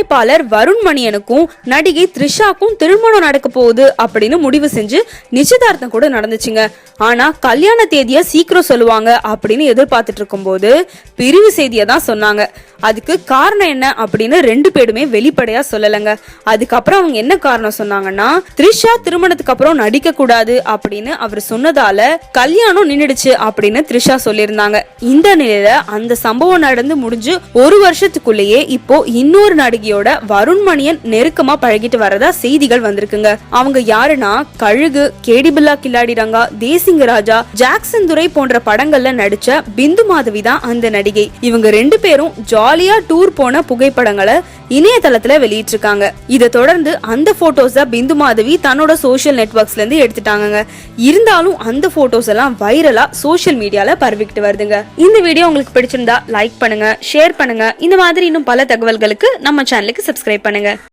தயாரிப்பாளர் வருண் மணியனுக்கும் நடிகை த்ரிஷாக்கும் திருமணம் நடக்க போகுது அப்படின்னு முடிவு செஞ்சு நிச்சயதார்த்தம் கூட நடந்துச்சுங்க. ஆனா கல்யாண தேதியை சீக்கிரம் சொல்லுவாங்க அப்படின்னு எதிர்பார்த்துட்டு இருக்கும்போது பிரிவு செய்தியை தான் சொன்னாங்க. அதுக்கு காரணம் என்ன அப்படின்னு ரெண்டு பேருமே வெளிப்படையா சொல்லலைங்க. அதுக்கப்புறம் அவங்க என்ன காரணம் சொன்னாங்கன்னா த்ரிஷா திருமணத்துக்கு அப்புறம் நடிக்க கூடாது அப்படின்னு அவர் சொன்னதால கல்யாணம் நின்னுடுச்சு அப்படின்னு த்ரிஷா சொல்லியிருந்தாங்க. இந்த நிலையில அந்த சம்பவம் நடந்து முடிஞ்சு ஒரு வருஷத்துக்குள்ளேயே இப்போ இன்னொரு நடிகை வருண் வருண்மணியன் நெருக்கமா பழகிட்டு வரதா செய்திகள் வந்திருக்குங்க. அவங்க யாருன்னா கழுகு கேடிபில்லா கில்லாடி ரங்கா தேசிங்க ராஜா ஜாக்சன் துரை போன்ற படங்கள்ல நடிச்ச பிந்து மாதவி தான் அந்த நடிகை. இவங்க ரெண்டு பேரும் ஜாலியா டூர் போன புகைப்படங்களை இணையதளத்துல வெளியிட்டிருக்காங்க. இதை தொடர்ந்து அந்த போட்டோஸ பிந்து மாதவி தன்னோட சோஷியல் நெட்ஒர்க்ஸ்ல இருந்து எடுத்துட்டாங்க இருந்தாலும் அந்த போட்டோஸ் எல்லாம் வைரலா சோஷியல் மீடியால பரவிக்கிட்டு வருதுங்க. இந்த வீடியோ உங்களுக்கு பிடிச்சிருந்தா லைக் பண்ணுங்க ஷேர் பண்ணுங்க. இந்த மாதிரி இன்னும் பல தகவல்களுக்கு நம்ம சேனலுக்கு சப்ஸ்கிரைப் பண்ணுங்க.